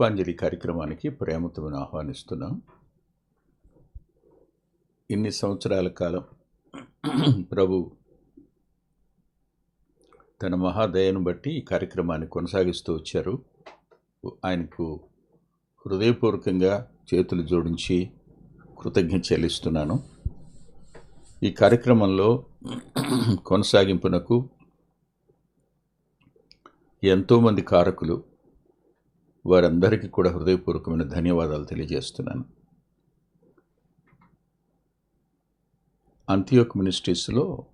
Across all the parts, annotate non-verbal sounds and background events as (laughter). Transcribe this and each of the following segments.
కృపాంజలి కార్యక్రమానికి ప్రేమతో ఆహ్వానిస్తున్నాం. ఇన్ని సంవత్సరాల కాలం ప్రభు తన మహాదయను బట్టి ఈ కార్యక్రమాన్ని కొనసాగిస్తూ వచ్చారు. ఆయనకు హృదయపూర్వకంగా చేతులు జోడించి కృతజ్ఞత చెల్లిస్తున్నాను. ఈ కార్యక్రమంలో కొనసాగింపునకు ఎంతోమంది కారకులు వారందరికీ కూడా హృదయపూర్వకమైన ధన్యవాదాలు తెలియజేస్తున్నాను. అంత్యోక్ మినిస్ట్రీస్లో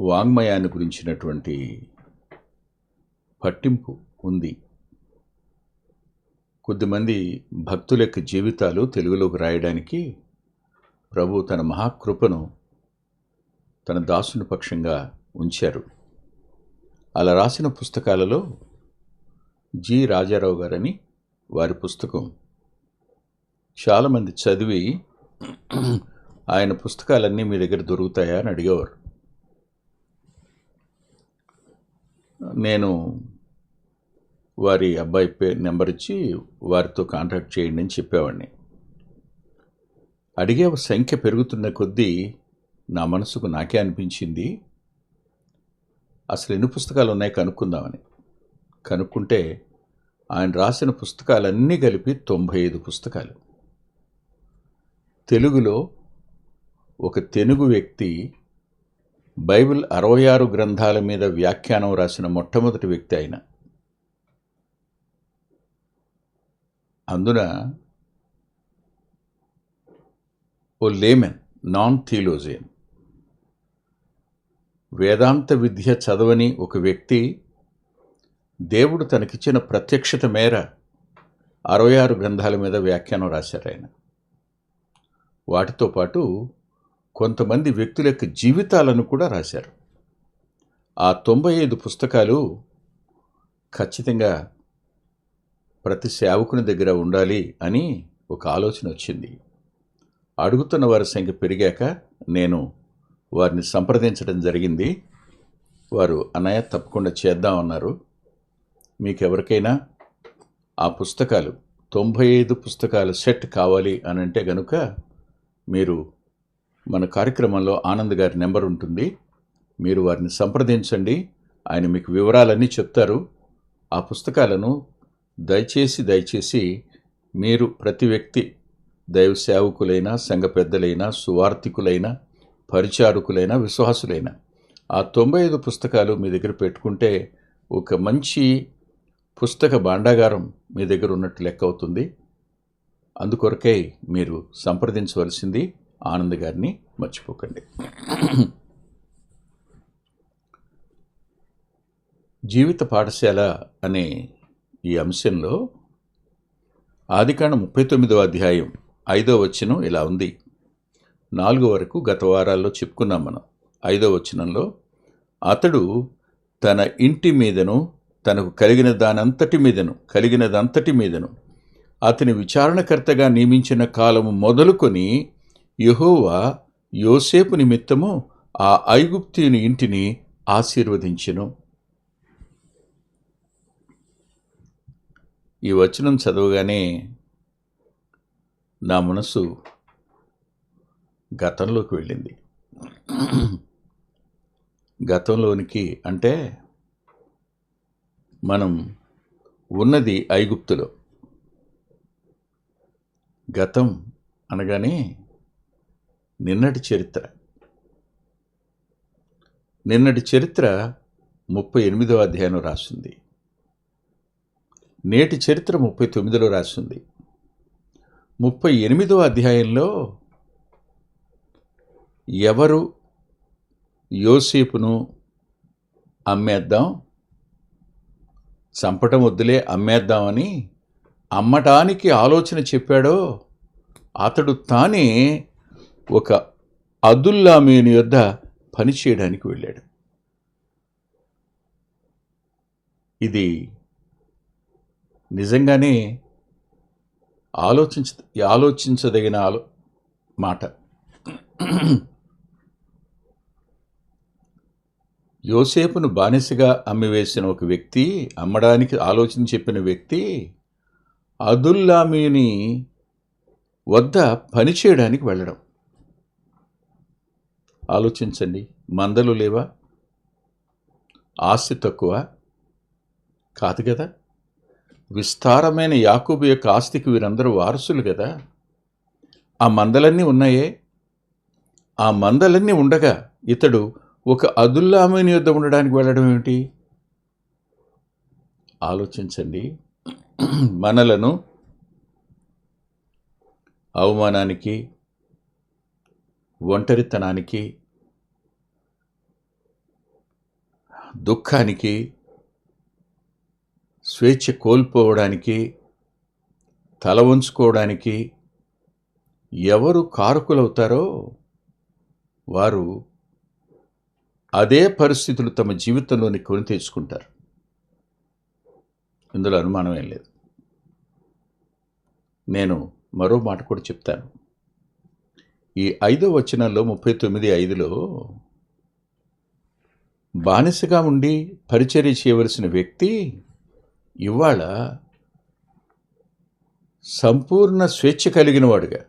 వాంగ్మయాన్ని గురించినటువంటి పట్టింపు ఉంది. కొద్దిమంది భక్తుల యొక్క జీవితాలు తెలుగులోకి రాయడానికి ప్రభు తన మహాకృపను తన దాసుని పక్షంగా ఉంచారు. అలా రాసిన పుస్తకాలలో జి. రాజారావు గారని వారి పుస్తకం. చాలామంది చదివి ఆయన పుస్తకాలన్నీ మీ దగ్గర దొరుకుతాయా అని అడిగేవారు. నేను వారి అబ్బాయి పే నెంబర్ ఇచ్చి వారితో కాంటాక్ట్ చేయండి అని చెప్పేవాడిని. అడిగే సంఖ్య పెరుగుతున్న కొద్దీ నా మనసుకు నాకే అనిపించింది అసలు ఎన్ని పుస్తకాలు ఉన్నాయి కనుక్కుందామని. కనుక్కుంటే ఆయన రాసిన పుస్తకాలన్నీ కలిపి తొంభై ఐదు పుస్తకాలు. తెలుగులో ఒక తెలుగు వ్యక్తి బైబిల్ అరవై ఆరు గ్రంథాల మీద వ్యాఖ్యానం రాసిన మొట్టమొదటి వ్యక్తి ఆయన. అందున ఓ లేమెన్ నాన్ థియోలోజియన్ వేదాంత విద్య చదవని ఒక వ్యక్తి దేవుడు తనకిచ్చిన ప్రత్యక్షత మేర అరవై ఆరు గ్రంథాల మీద వ్యాఖ్యానం రాశారు ఆయన. వాటితో పాటు కొంతమంది వ్యక్తుల యొక్క జీవితాలను కూడా రాశారు. ఆ తొంభై ఐదు పుస్తకాలు ఖచ్చితంగా ప్రతి సేవకుని దగ్గర ఉండాలి అని ఒక ఆలోచన వచ్చింది. అడుగుతున్న వారి సంఖ్య పెరిగాక నేను వారిని సంప్రదించడం జరిగింది. వారు అన్నయ్య తప్పకుండా చేద్దామన్నారు మీకు ఎవరికైనా ఆ పుస్తకాలు తొంభై ఐదు పుస్తకాల సెట్ కావాలి అని అంటే గనుక మీరు మన కార్యక్రమంలో ఆనంద్ గారి నెంబర్ ఉంటుంది. మీరు వారిని సంప్రదించండి. ఆయన మీకు వివరాలన్నీ చెప్తారు. ఆ పుస్తకాలను దయచేసి దయచేసి మీరు ప్రతి వ్యక్తి దైవ సేవకులైన సంఘ పెద్దలైన సువార్థికులైన పరిచారకులైనా విశ్వాసులైన ఆ తొంభై ఐదు పుస్తకాలు మీ దగ్గర పెట్టుకుంటే ఒక మంచి పుస్తక భాండాగారం మీ దగ్గర ఉన్నట్టు లెక్క అవుతుంది. అందుకొరకై మీరు సంప్రదించవలసింది ఆనంద్ గారిని మర్చిపోకండి. జీవిత పాఠశాల అనే ఈ అంశంలో ఆదికాండ ముప్పై తొమ్మిదవ అధ్యాయం ఐదో వచనం ఇలా ఉంది. నాలుగు వరకు గత వారాల్లో చెప్పుకున్నాం మనం. ఐదో వచనంలో అతడు తన ఇంటి మీదను తనకు కలిగిన దానంతటి మీదను కలిగినదంతటి మీదను. అతని విచారణకర్తగా నియమించిన కాలము మొదలుకొని యెహోవా యోసేపు నిమిత్తము ఆ ఐగుప్తియుని ఇంటిని ఆశీర్వదించెను. ఈ వచనం చదవగానే నా మనసు గతంలోకి వెళ్ళింది. గతంలోనికి అంటే మనం ఉన్నది ఐగుప్తులో. గతం అనగానే నిన్నటి చరిత్ర. నిన్నటి చరిత్ర ముప్పై ఎనిమిదవ అధ్యాయం రాసింది. నేటి చరిత్ర ముప్పై తొమ్మిదిలో రాసింది. ముప్పై ఎనిమిదవ అధ్యాయంలో ఎవరు యోసేపును అమ్మేద్దాం? చంపటం వద్దులే అమ్మేద్దామని అమ్మటానికి ఆలోచన చెప్పాడో అతడు తానే ఒక అదుల్లామీని యొద్ద పనిచేయడానికి వెళ్ళాడు. ఇది నిజంగానే ఆలోచించ ఆలోచించదగిన ఆలో మాట. యోసేపును బానిసగా అమ్మివేసిన ఒక వ్యక్తి అమ్మడానికి ఆలోచన చెప్పిన వ్యక్తి అదుల్లామీని వద్ద పనిచేయడానికి వెళ్ళడం. ఆలోచించండి మందలు లేవా? ఆస్తి తక్కువ? కాదు కదా? విస్తారమైన యాకూబు యొక్క ఆస్తికి వీరందరూ వారసులు కదా? ఆ మందలన్నీ ఉన్నాయే? ఆ మందలన్నీ ఉండగా ఇతడు ఒక అదుల్లామీని యుద్ధం ఉండడానికి వెళ్ళడం ఏమిటి? ఆలోచించండి. మనలను అవమానానికి ఒంటరితనానికి దుఃఖానికి స్వేచ్ఛ కోల్పోవడానికి తల వంచుకోవడానికి ఎవరు కారకులవుతారో వారు అదే పరిస్థితులు తమ జీవితంలోని కొని తెచ్చుకుంటారు. ఇందులో అనుమానం ఏం లేదు. నేను మరో మాట కూడా చెప్తాను. ఈ ఐదో వచనంలో ముప్పై తొమ్మిది ఐదులో బానిసగా ఉండి పరిచర్య చేయవలసిన వ్యక్తి ఇవాళ సంపూర్ణ స్వేచ్ఛ కలిగిన వాడుగా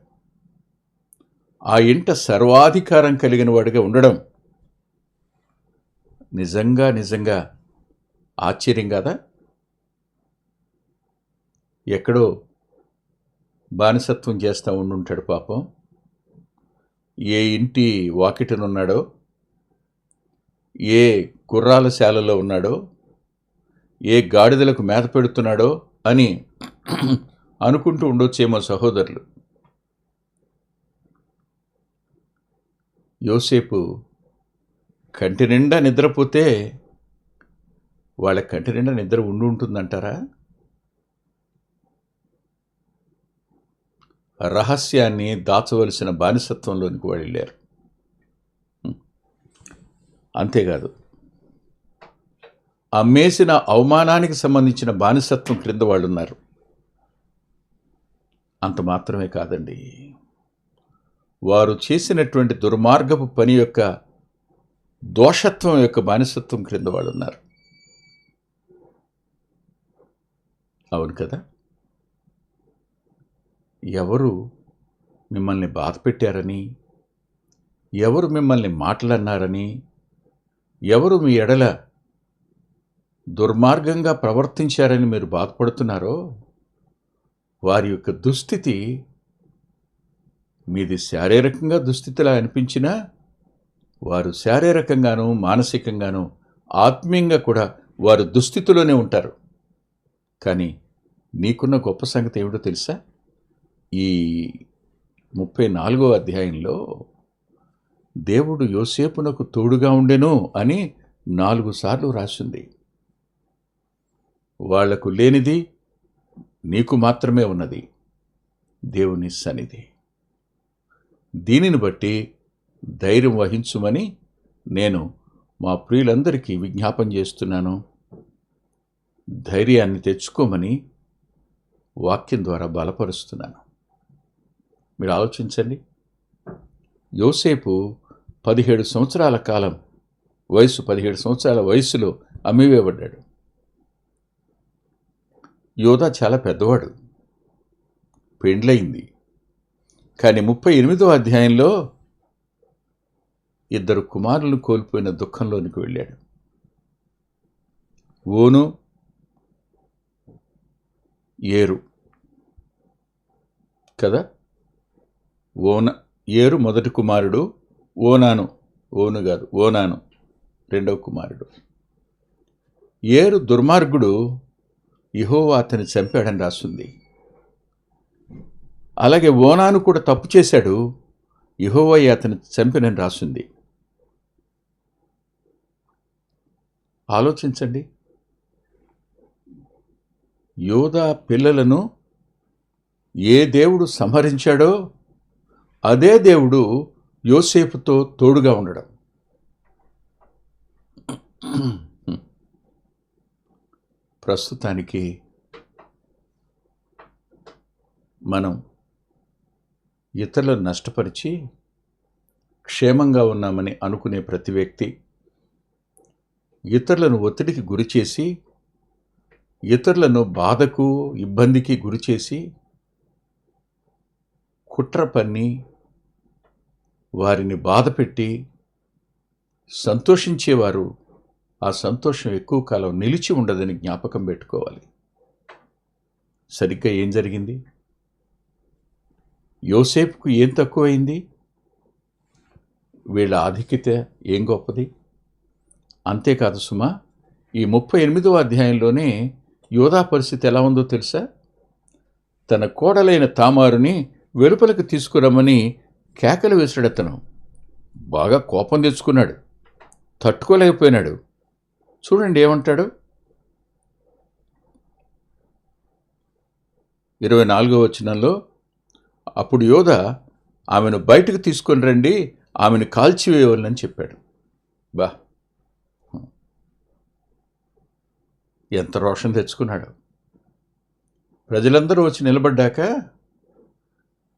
ఆ ఇంట సర్వాధికారం కలిగినవాడుగా ఉండడం నిజంగా నిజంగా ఆశ్చర్యం కదా? ఎక్కడో బానిసత్వం చేస్తూ ఉండుంటాడు పాపం. ఏ ఇంటి వాకిటనున్నాడో ఏ గుర్రాల శాలలో ఉన్నాడో ఏ గాడిదలకు మేత పెడుతున్నాడో అని (clears throat) అనుకుంటూ ఉండొచ్చేమో సహోదరులు. యోసేపు కంటి నిండా నిద్రపోతే వాళ్ళ కంటి నిండా నిద్ర ఉండి ఉంటుందంటారా? రహస్యాన్ని దాచవలసిన బానిసత్వంలోనికి వాళ్ళు వెళ్ళారు అంతేకాదు అమ్మేసిన అవమానానికి సంబంధించిన బానిసత్వం క్రింద వాళ్ళు ఉన్నారు అంత మాత్రమే కాదండి. వారు చేసినటువంటి దుర్మార్గపు పని యొక్క దోషత్వం యొక్క బానిసత్వం క్రింద వాళ్ళు ఉన్నారు అవును కదా? ఎవరు మిమ్మల్ని బాధ పెట్టారని? ఎవరు మిమ్మల్ని మాటలన్నారని? ఎవరు మీ ఎడల దుర్మార్గంగా ప్రవర్తించారని మీరు బాధపడుతున్నారో? వారి యొక్క దుస్థితి మీది శారీరకంగా దుస్థితిలా అనిపించినా వారు శారీరకంగానూ మానసికంగానూ ఆత్మీయంగా కూడా వారు దుస్థితిలోనే ఉంటారు. కానీ నీకున్న గొప్ప సంగతి ఏమిటో తెలుసా? ఈ ముప్పై నాలుగో అధ్యాయంలో దేవుడు యోసేపునకు తోడుగా ఉండెను అని నాలుగు సార్లు రాసింది. వాళ్ళకు లేనిది నీకు మాత్రమే ఉన్నది. దేవుని సన్నిధి. దీనిని బట్టి ధైర్యం వహించుమని నేను మా ప్రియులందరికీ విజ్ఞాపం చేస్తున్నాను. ధైర్యాన్ని తెచ్చుకోమని వాక్యం ద్వారా బలపరుస్తున్నాను. మీరు ఆలోచించండి. యోసేపు పదిహేడు సంవత్సరాల కాలం వయసు పదిహేడు సంవత్సరాల వయసులో అమ్మివేయబడ్డాడు. యోధా చాలా పెద్దవాడు పెండ్లయింది. కానీ ముప్పై ఎనిమిదో అధ్యాయంలో ఇద్దరు కుమారులను కోల్పోయిన దుఃఖంలోనికి వెళ్ళాడు. ఓను ఏరు కదా? ఓన ఏరు మొదటి కుమారుడు ఓనాను ఓను కాదు ఓనాను రెండవ కుమారుడు. ఏరు దుర్మార్గుడు ఇహోవా అతని చంపాడని రాస్తుంది అలాగే ఓనాను కూడా తప్పు చేశాడు ఇహోవయ్య అతని చంపినని రాస్తుంది ఆలోచించండి. యోధా పిల్లలను ఏ దేవుడు సంహరించాడో అదే దేవుడు యోసేపుతో తోడుగా ఉండడం. ప్రస్తుతానికి మనం ఇతరులను నష్టపరిచి క్షేమంగా ఉన్నామని అనుకునే ప్రతి వ్యక్తి ఇతరులను ఒత్తిడికి గురిచేసి ఇతరులను బాధకు ఇబ్బందికి గురిచేసి కుట్ర పన్ని వారిని బాధపెట్టి సంతోషించేవారు ఆ సంతోషం ఎక్కువ కాలం నిలిచి ఉండదని జ్ఞాపకం పెట్టుకోవాలి. సరిగ్గా ఏం జరిగింది? యోసేపుకు ఏం తక్కువైంది? వీళ్ళ ఆధిక్యత ఏం గొప్పది? అంతేకాదు సుమా ఈ ముప్పై ఎనిమిదవ అధ్యాయంలోనే యోధా పరిస్థితి ఎలా ఉందో తెలుసా? తన కోడలైన తామారుని వెలుపలకు తీసుకురమ్మని కేకలు వేసాడు అతను బాగా కోపం తెచ్చుకున్నాడు. తట్టుకోలేకపోయినాడు. చూడండి ఏమంటాడు? ఇరవై నాలుగో వచనంలో అప్పుడు యోధ ఆమెను బయటకు తీసుకొని రండి ఆమెను కాల్చివేయవాలని చెప్పాడు. బా ఎంత రోషం తెచ్చుకున్నాడు. ప్రజలందరూ వచ్చి నిలబడ్డాక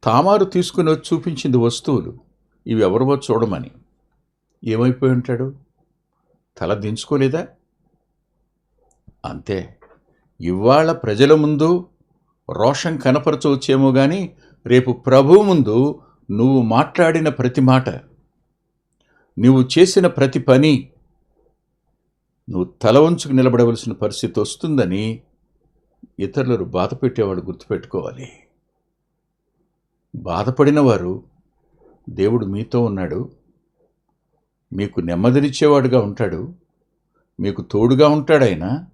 తామారు తీసుకుని వచ్చి చూపించింది వస్తువులు. ఇవి ఎవరివో చూడమని. ఏమైపోయి ఉంటాడు? తల దించుకోలేదా? అంతే. ఇవాళ ప్రజల ముందు రోషం కనపరచవచ్చేమో కానీ రేపు ప్రభు ముందు నువ్వు మాట్లాడిన ప్రతి మాట నువ్వు చేసిన ప్రతి పని నువ్వు తల వంచుకు నిలబడవలసిన పరిస్థితి వస్తుందని ఇతరులను బాధ పెట్టేవాడు గుర్తుపెట్టుకోవాలి. బాధపడిన వారు దేవుడు మీతో ఉన్నాడు. మీకు నెమ్మదినిచ్చేవాడుగా ఉంటాడు. మీకు తోడుగా ఉంటాడైనా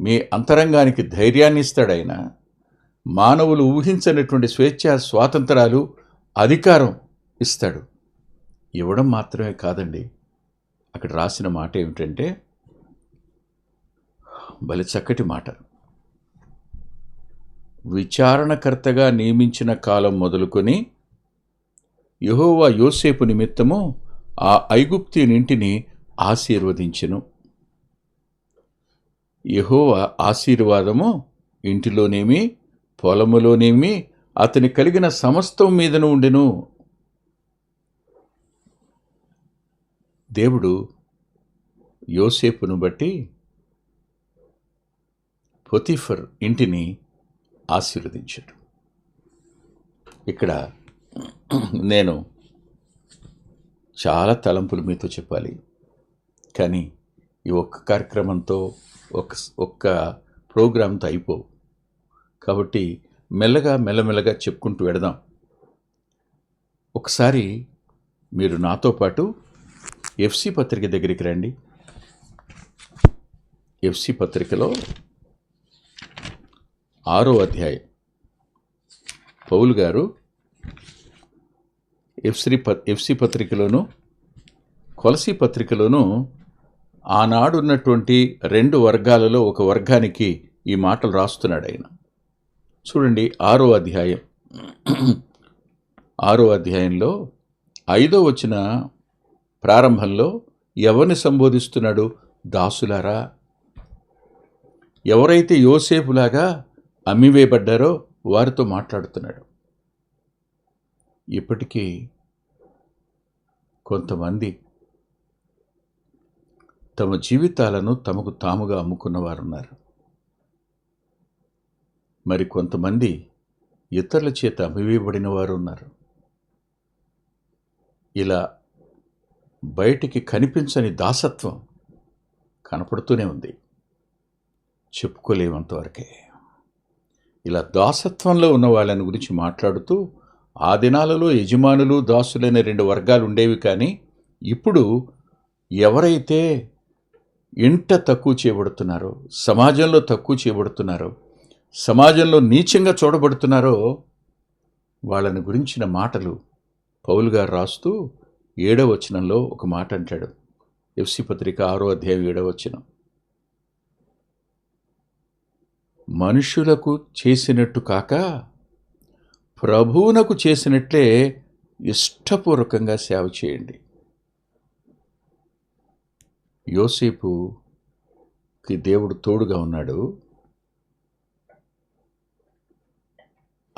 మీ అంతరంగానికి ధైర్యాన్ని ఇస్తాడైనా మానవులు ఊహించనటువంటి స్వేచ్ఛ స్వాతంత్రాలు అధికారం ఇస్తాడు. ఇవ్వడం మాత్రమే కాదండి. అక్కడ రాసిన మాట ఏమిటంటే భలే చక్కటి మాట. విచారణకర్తగా నియమించిన కాలం మొదలుకొని యహోవా యోసేపు నిమిత్తము ఆ ఐగుప్తీనింటిని ఆశీర్వదించెను. యెహోవా ఆశీర్వాదము ఇంటిలోనేమి పొలములోనేమి అతని కలిగిన సమస్తం మీదను ఉండెను. దేవుడు యోసేపును బట్టి పొతిఫర్ ఇంటిని ఆశీర్వదించాడు. ఇక్కడ నేను చాలా తలంపులు మీతో చెప్పాలి. కానీ ఈ ఒక్క కార్యక్రమంతో ఒక ఒక్క ప్రోగ్రాంతో అయిపోవు కాబట్టి మెల్లగా మెల్లమెల్లగా చెప్పుకుంటూ వెడదాం. ఒకసారి మీరు నాతో పాటు ఎఫ్సి పత్రిక దగ్గరికి రండి. ఎఫ్సి పత్రికలో ఆరో అధ్యాయం. పౌలు గారు ఎఫ్సి ప ఎఫ్సి పత్రికలోను కొలసి పత్రికలోను ఆనాడున్నటువంటి రెండు వర్గాలలో ఒక వర్గానికి ఈ మాటలు రాస్తున్నాడు ఆయన. చూడండి ఆరో అధ్యాయం. ఆరో అధ్యాయంలో ఐదో వచ్చిన ప్రారంభంలో ఎవరిని సంబోధిస్తున్నాడు? దాసులారా ఎవరైతే యోసేపులాగా అమ్మివేయబడ్డారో వారితో మాట్లాడుతున్నాడు. ఇప్పటికీ కొంతమంది తమ జీవితాలను తమకు తాముగా అమ్ముకున్న వారు ఉన్నారు మరి కొంతమంది ఇతరుల చేత అమ్మివేయబడిన వారు ఉన్నారు ఇలా బయటికి కనిపించని దాసత్వం కనపడుతూనే ఉంది. చెప్పుకోలేమంతవరకే. ఇలా దాసత్వంలో ఉన్న వాళ్ళని గురించి మాట్లాడుతూ ఆ దినాలలో యజమానులు దాసులైన రెండు వర్గాలు ఉండేవి కానీ ఇప్పుడు ఎవరైతే ఇంట తక్కువ చేయబడుతున్నారో సమాజంలో తక్కువ చేయబడుతున్నారో సమాజంలో నీచంగా చూడబడుతున్నారో వాళ్ళని గురించిన మాటలు పౌలు గారు రాస్తూ ఏడవ వచనంలో ఒక మాట అంటాడు. ఎఫ్సి పత్రిక ఆరో అధ్యాయం ఏడవ వచనం. మనుషులకు చేసినట్టు కాక ప్రభువునకు చేసినట్లే ఇష్టపూర్వకంగా సేవ చేయండి. యోసేపుకి దేవుడు తోడుగా ఉన్నాడు.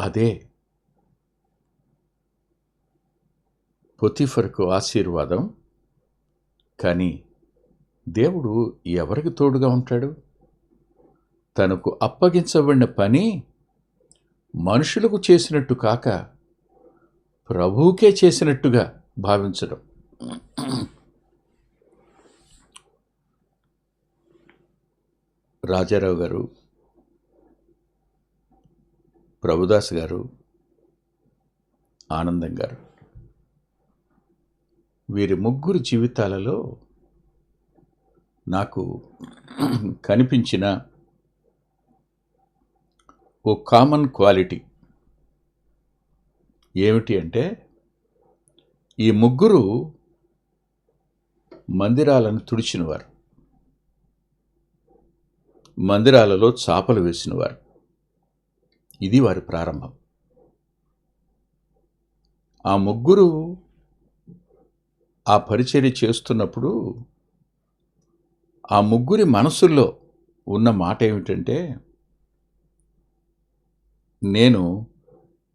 అదే పొతిఫర్కు ఆశీర్వాదం. కానీ దేవుడు ఎవరికి తోడుగా ఉంటాడు? తనకు అప్పగించబడిన పని మనుషులకు చేసినట్టు కాక ప్రభువుకే చేసినట్టుగా భావించడం. రాజారావు గారు ప్రభుదాస్ గారు ఆనందం గారు వీరి ముగ్గురు జీవితాలలో నాకు కనిపించిన ఓ కామన్ క్వాలిటీ. ఏమిటి అంటే ఈ ముగ్గురు మందిరాలను తుడిచినవారు. మందిరాలలో చాపలు వేసినవారు. ఇది వారి ప్రారంభం. ఆ ముగ్గురు ఆ పరిచర్య చేస్తున్నప్పుడు ఆ ముగ్గురి మనసుల్లో ఉన్న మాట ఏమిటంటే నేను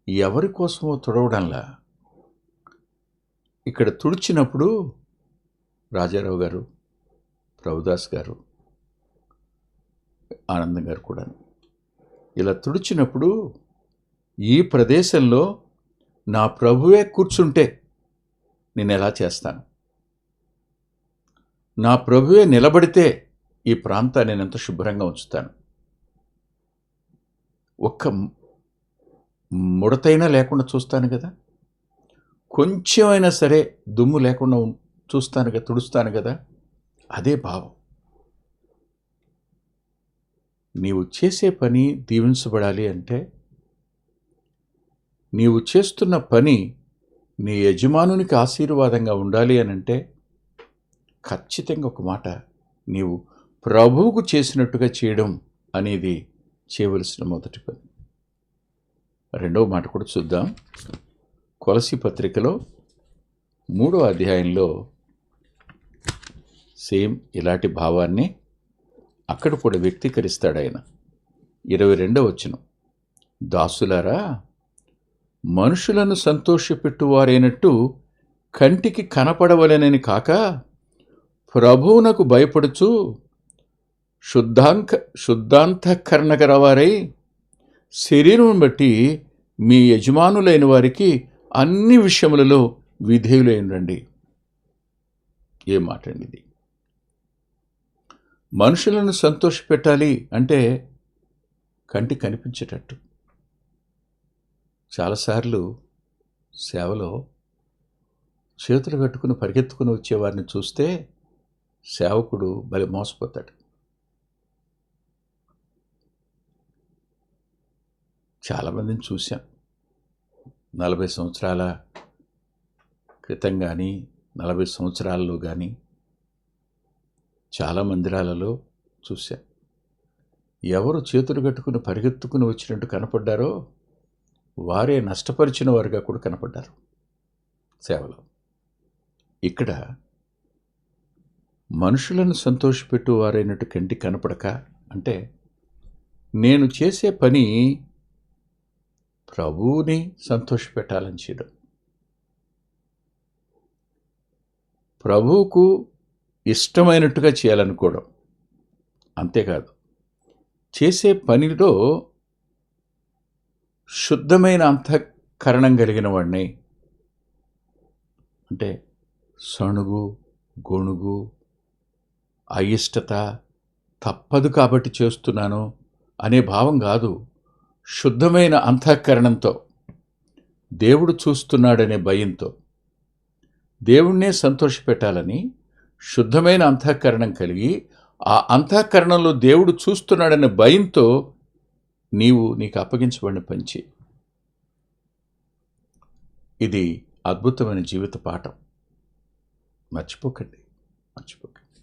ఎవరి కోసమో తుడవడంలా? ఇక్కడ తుడిచినప్పుడు రాజారావు గారు ప్రభుదాస్ గారు ఆనందం గారు కూడా. ఇలా తుడిచినప్పుడు ఈ ప్రదేశంలో నా ప్రభువే కూర్చుంటే నేను ఎలా చేస్తాను? నా ప్రభువే నిలబడితే ఈ ప్రాంతాన్ని నేను ఎంత శుభ్రంగా ఉంచుతాను? ఒక్క ముడతైనా లేకుండా చూస్తాను కదా. కొంచెమైనా సరే దుమ్ము లేకుండా చూస్తాను కదా తుడుస్తాను కదా. అదే భావం. నీవు చేసే పని దీవించబడాలి అంటే నీవు చేస్తున్న పని నీ యజమానునికి ఆశీర్వాదంగా ఉండాలి అని అంటే ఖచ్చితంగా ఒక మాట నీవు ప్రభువుకు చేసినట్టుగా చేయడం అనేది చేయవలసిన మొదటి పని. రెండవ మాట కూడా చూద్దాం. కొలసి పత్రికలో మూడో అధ్యాయంలో సేమ్ ఇలాంటి భావాన్ని అక్కడ కూడా వ్యక్తీకరిస్తాడు ఆయన. ఇరవై రెండవ వచ్చిన దాసులారా మనుషులను సంతోషపెట్టువారైనట్టు కంటికి కనపడవలెనని కాక ప్రభువునకు భయపడుచు శుద్ధాంక శుద్ధాంతఃకరణ గలవారై శరీరం బట్టి మీ యజమానులైన వారికి అన్ని విషయములలో విధేయులైనండి ఏ మాట అండి ఇది? మనుషులను సంతోషపెట్టాలి అంటే కంటి కనిపించేటట్టు. చాలాసార్లు సేవలో చేతులు కట్టుకుని పరిగెత్తుకుని వచ్చేవారిని చూస్తే సేవకుడు బలి మోసపోతాడు. చాలామందిని చూశాం. నలభై సంవత్సరాల క్రితం కానీ నలభై సంవత్సరాలలో కానీ చాలా మందిరాలలో చూశాం. ఎవరు చేతులు కట్టుకుని పరిగెత్తుకుని వచ్చినట్టు కనపడ్డారో వారే నష్టపరిచిన వారుగా కూడా కనపడ్డారు సేవలో. ఇక్కడ మనుషులను సంతోషపెట్టు వారైనట్టు కంటి కనపడక అంటే నేను చేసే పని ప్రభువుని సంతోషపెట్టాలని చేయడం. ప్రభువుకు ఇష్టమైనట్టుగా చేయాలనుకోవడం. అంతేకాదు చేసే పనిలో శుద్ధమైన అంతఃకరణం కలిగిన వాడిని అంటే సణుగు గొణుగు అయిష్టత తప్పదు కాబట్టి చేస్తున్నాను అనే భావం కాదు. శుద్ధమైన అంతఃకరణంతో దేవుడు చూస్తున్నాడనే భయంతో దేవుణ్ణే సంతోషపెట్టాలని శుద్ధమైన అంతఃకరణం కలిగి ఆ అంతఃకరణంలో దేవుడు చూస్తున్నాడనే భయంతో నీవు నీకు అప్పగించబడిన పంచి ఇది అద్భుతమైన జీవిత పాఠం. మర్చిపోకండి మర్చిపోకండి.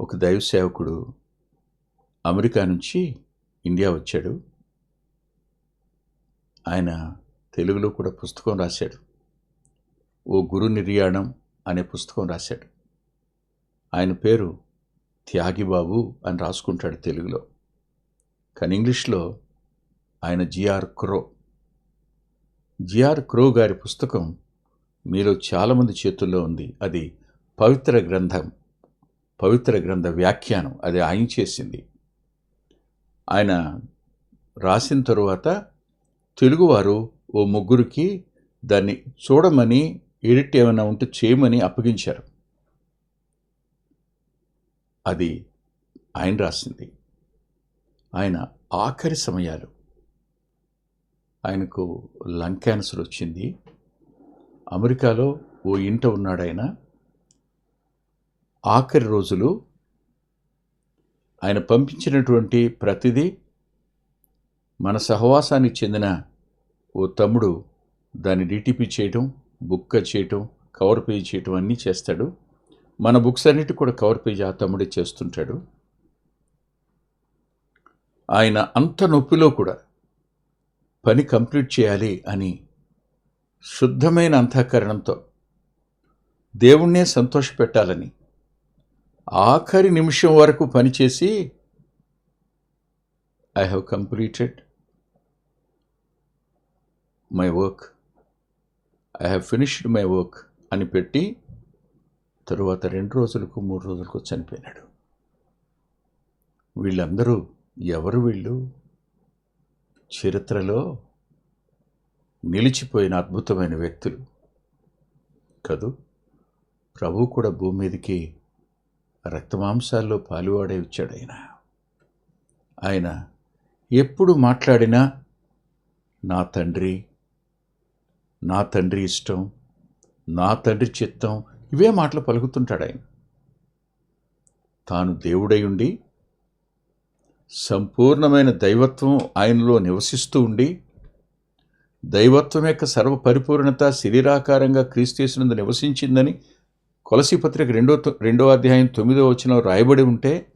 ఒక దైవ సేవకుడు అమెరికా నుంచి ఇండియా వచ్చాడు. ఆయన తెలుగులో కూడా పుస్తకం రాశాడు. ఓ గురు నిర్యాణం అనే పుస్తకం రాశాడు. ఆయన పేరు త్యాగిబాబు అని రాసుకుంటాడు తెలుగులో. కానీ ఇంగ్లీష్లో ఆయన జిఆర్ క్రో. జిఆర్ క్రో గారి పుస్తకం మీలో చాలామంది చేతుల్లో ఉంది. అది పవిత్ర గ్రంథం పవిత్ర గ్రంథ వ్యాఖ్యానం అది ఆయన చేసింది. ఆయన రాసిన తరువాత తెలుగువారు ఓ ముగ్గురికి దాన్ని చూడమని ఎడిట్ ఏమైనా ఉంటే చేయమని అప్పగించారు. అది ఆయన రాసింది. ఆయన ఆఖరి సమయాలు. ఆయనకు లంగ్ క్యాన్సర్ వచ్చింది. అమెరికాలో ఓ ఇంట ఉన్నాడు ఆయన ఆఖరి రోజులు ఆయన పంపించినటువంటి ప్రతిదీ మన సహవాసానికి చెందిన ఓ తమ్ముడు దాన్ని డిటిపి చేయటం బుక్ చేయటం కవర్ పేజ్ చేయటం అన్నీ చేస్తాడు. మన బుక్స్ అన్నిటి కూడా కవర్ పేజ్ ఆ తమ్ముడే చేస్తుంటాడు. ఆయన అంత నొప్పిలో కూడా పని కంప్లీట్ చేయాలి అని శుద్ధమైన అంతఃకరణంతో దేవుణ్ణే సంతోషపెట్టాలని ఆఖరి నిమిషం వరకు పనిచేసి I have completed my work I have finished my work అని పెట్టి తరువాత రెండు రోజులకు మూడు రోజులకు చనిపోయినాడు. వీళ్ళందరూ ఎవరు వీళ్ళు? చరిత్రలో నిలిచిపోయిన అద్భుతమైన వ్యక్తులు. కదూ? ప్రభు కూడా భూమి మీదకి రక్తమాంసాల్లో పాలువాడే ఆయన ఆయన ఎప్పుడు మాట్లాడినా నా తండ్రి నా తండ్రి ఇష్టం నా తండ్రి చిత్తం ఇవే మాటలు పలుకుతుంటాడు ఆయన తాను దేవుడై ఉండి సంపూర్ణమైన దైవత్వం ఆయనలో నివసిస్తూ ఉండి దైవత్వం యొక్క సర్వపరిపూర్ణత శరీరాకారంగా శరీరాకారంగా క్రీస్తేసినందు నివసించిందని కొలసి పత్రిక రెండో తొ- రెండో అధ్యాయం తొమ్మిదో వచ్చిన రాయబడి ఉంటే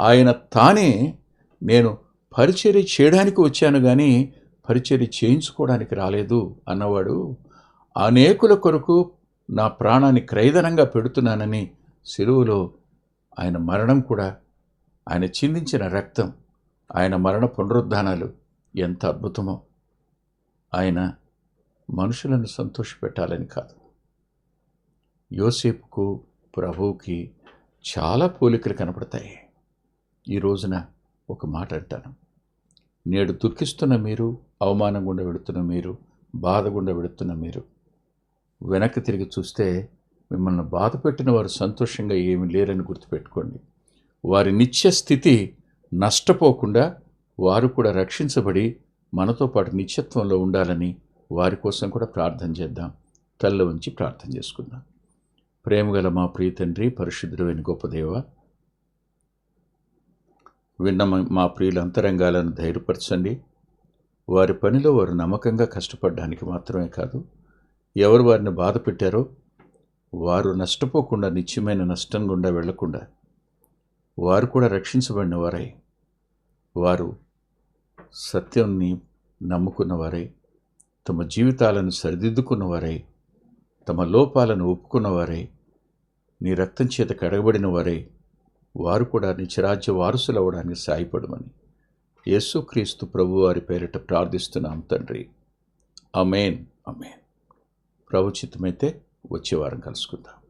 ఆయన తానే నేను పరిచర్య చేయడానికి వచ్చాను కానీ పరిచర్య చేయించుకోవడానికి రాలేదు అన్నవాడు అనేకుల కొరకు నా ప్రాణాన్ని క్రయధనంగా పెడుతున్నానని సెలువులో ఆయన మరణం కూడా ఆయన చిందించిన రక్తం ఆయన మరణ పునరుద్ధానాలు ఎంత అద్భుతమో. ఆయన మనుషులను సంతోషపెట్టాలని కాదు. యోసేపుకు ప్రభువుకి చాలా పోలికలు కనపడతాయి. ఈ రోజున ఒక మాట అంటాను. నేడు దుఃఖిస్తున్న మీరు అవమానం గుండా వెడుతున్న మీరు బాధ గుండా వెడుతున్న మీరు వెనక్కి తిరిగి చూస్తే మిమ్మల్ని బాధ పెట్టిన వారు సంతోషంగా ఏమి లేరని గుర్తుపెట్టుకోండి. వారి నిత్య స్థితి నష్టపోకుండా వారు కూడా రక్షించబడి మనతో పాటు నిత్యత్వంలో ఉండాలని వారి కోసం కూడా ప్రార్థన చేద్దాం. తల్ల ఉంచి ప్రార్థన చేసుకుందాం. ప్రేమగల మా ప్రియ తండ్రి పరిశుద్ధుడైన గొప్పదేవ విన్న మా- మా ప్రియుల అంతరంగాలను ధైర్యపరచండి. వారి పనిలో వారు నమ్మకంగా కష్టపడడానికి మాత్రమే కాదు ఎవరు వారిని బాధ పెట్టారో వారు నష్టపోకుండా నిత్యమైన నష్టం గుండా వెళ్ళకుండా వారు కూడా రక్షించబడిన వారై వారు సత్యంని నమ్ముకున్నవారై తమ జీవితాలను సరిదిద్దుకున్నవారై తమ లోపాలను ఒప్పుకున్నవారై నీ రక్తం చేత కడగబడిన వారే వారు కూడా నిజరాజ్య వారసులు అవ్వడానికి సాయపడమని యేసుక్రీస్తు ప్రభు వారి పేరిట ప్రార్థిస్తున్నాం తండ్రి. అమేన్ అమేన్ ప్రభుచితమైతే వచ్చే వారం కలుసుకుందాం.